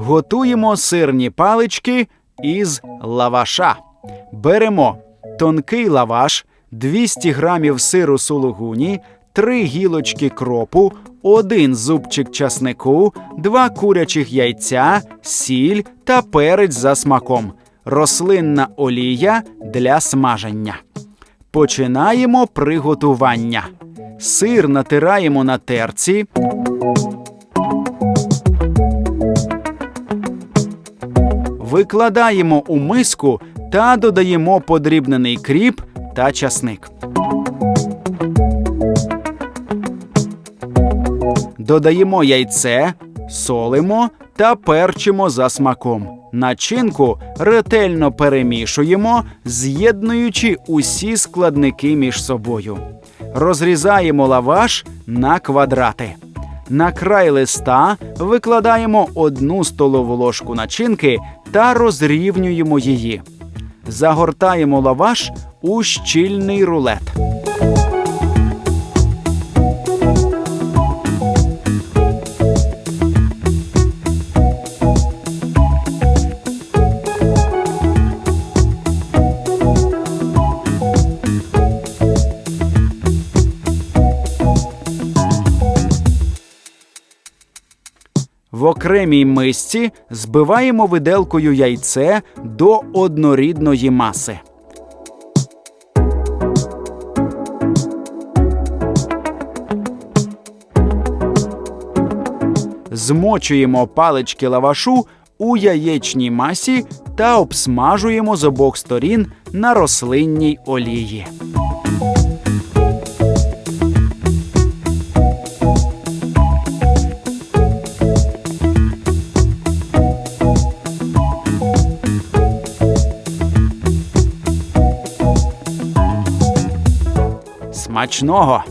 Готуємо сирні палички із лаваша. Беремо тонкий лаваш, 200 грамів сиру сулугуні, 3 гілочки кропу, один зубчик часнику, 2 курячих яйця, сіль та перець за смаком, рослинна олія для смаження. Починаємо приготування. Сир натираємо на терці. Викладаємо у миску та додаємо подрібнений кріп та часник. Додаємо яйце, солимо та перчимо за смаком. Начинку ретельно перемішуємо, з'єднуючи усі складники між собою. Розрізаємо лаваш на квадрати. На край листа викладаємо одну столову ложку начинки та розрівнюємо її. Загортаємо лаваш у щільний рулет. В окремій мисці збиваємо виделкою яйце до однорідної маси. Змочуємо палички лавашу у яєчній масі та обсмажуємо з обох сторін на рослинній олії. Смачного!